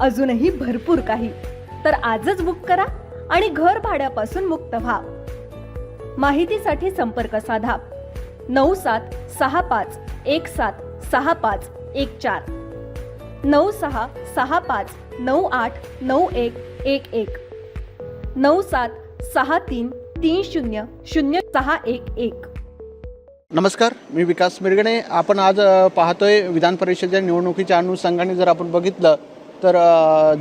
अजूनही भरपूर काही. तर आजच बुक करा आणि घर भाड्यापासून मुक्त व्हा. माहितीसाठी संपर्क साधा. नऊ सात सहा पाच एक सात सहा पाच एक चार. नऊ सहा सहा पाच नऊ आठ नऊ एक एक एक. नऊ सात सहा तीन तीन शून्य शून्य सहा एक एक. नमस्कार मी विकास मिरगणे. आपण आज पाहतोय विधान परिषदेच्या निवडणुकीच्या अनुषंगाने जर आपण बघितलं तर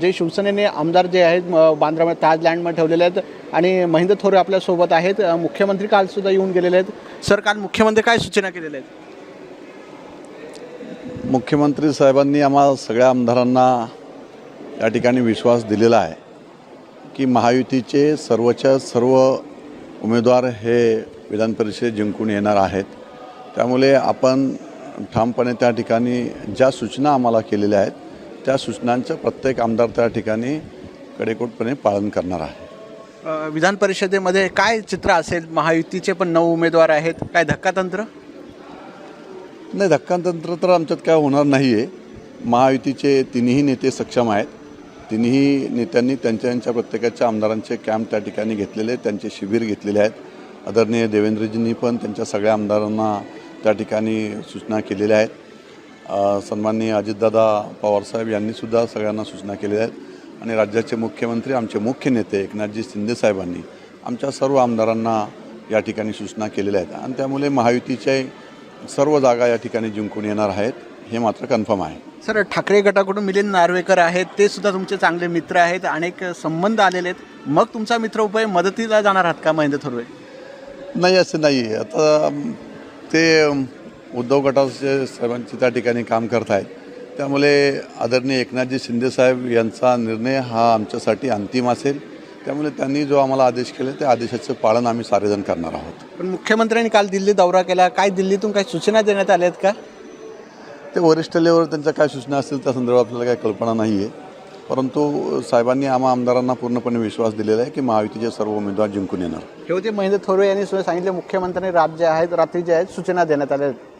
जे शिवसेनेने आमदार जे आहेत बांद्रामध्ये ताज लँडमध्ये ठेवलेले आहेत आणि महेंद्र थोरे आपल्यासोबत आहेत. मुख्यमंत्री कालसुद्धा येऊन गेलेले आहेत. सर काल मुख्यमंत्री काय सूचना केलेल्या आहेत? मुख्यमंत्री साहेबांनी आम्हा सगळ्या आमदारांना या ठिकाणी विश्वास दिलेला आहे की महायुतीचे सर्वच्या सर्व उमेदवार हे विधान परिषदेत जिंकून येणार आहेत. त्यामुळे आपण ठामपणे त्या ठिकाणी ज्या सूचना आम्हाला केलेल्या आहेत त्या सूचनांचं प्रत्येक आमदार त्या ठिकाणी कडेकोटपणे पालन करणार आहे. विधान परिषदेमध्ये काय चित्र असेल? महायुतीचे पण नऊ उमेदवार आहेत. काय धक्कातंत्र? नाही धक्कांतंत्र तर आमच्यात काय होणार नाही आहे महायुतीचे तिन्ही नेते सक्षम आहेत. तिन्ही नेत्यांनी त्यांच्या त्यांच्या प्रत्येकाच्या आमदारांचे कॅम्प त्या ठिकाणी घेतलेले आहेत त्यांचे शिबिर घेतलेले आहेत. आदरणीय देवेंद्रजींनी पण त्यांच्या सगळ्या आमदारांना त्या ठिकाणी सूचना केलेल्या आहेत. सन्माननीय अजितदादा पवारसाहेब यांनीसुद्धा सगळ्यांना सूचना केलेल्या आहेत. आणि राज्याचे मुख्यमंत्री आमचे मुख्य नेते एकनाथजी शिंदेसाहेबांनी आमच्या सर्व आमदारांना या ठिकाणी सूचना केलेल्या आहेत. आणि त्यामुळे महायुतीचे सर्व जागा या ठिकाणी जिंकून येणार आहेत हे मात्र कन्फर्म आहे. सर ठाकरे गटाकडून मिलिंद नार्वेकर आहेत ते सुद्धा तुमचे चांगले मित्र आहेत अनेक संबंध आलेले आहेत. मग तुमचा मित्र उपाय मदतीला जाणार आहात का महेंद्र थोरवे? नाही असं नाही आहे आता ते उद्धव गटाचे साहेबांचे त्या ठिकाणी काम करत आहेत त्यामुळे आदरणीय एकनाथजी शिंदेसाहेब यांचा निर्णय हा आमच्यासाठी अंतिम असेल. त्यामुळे त्यांनी जो आम्हाला आदेश केले त्या आदेशाचं पालन आम्ही सारेजण करणार आहोत. पण मुख्यमंत्र्यांनी काल दिल्ली दौरा केला. काय दिल्लीतून काही सूचना देण्यात आल्या आहेत का? ते वरिष्ठ लेवलवर त्यांच्या काय सूचना असतील त्या संदर्भात आपल्याला काही कल्पना नाही आहे परंतु साहेबांनी आम्हा आमदारांना पूर्णपणे विश्वास दिलेला आहे की महायुतीचे सर्व उमेदवार जिंकून येणार. हे होते महेंद्र थोरवे यांनी सुद्धा सांगितले मुख्यमंत्र्यांनी राज्य आहेत रात्री जे आहेत सूचना देण्यात आल्या. आहेत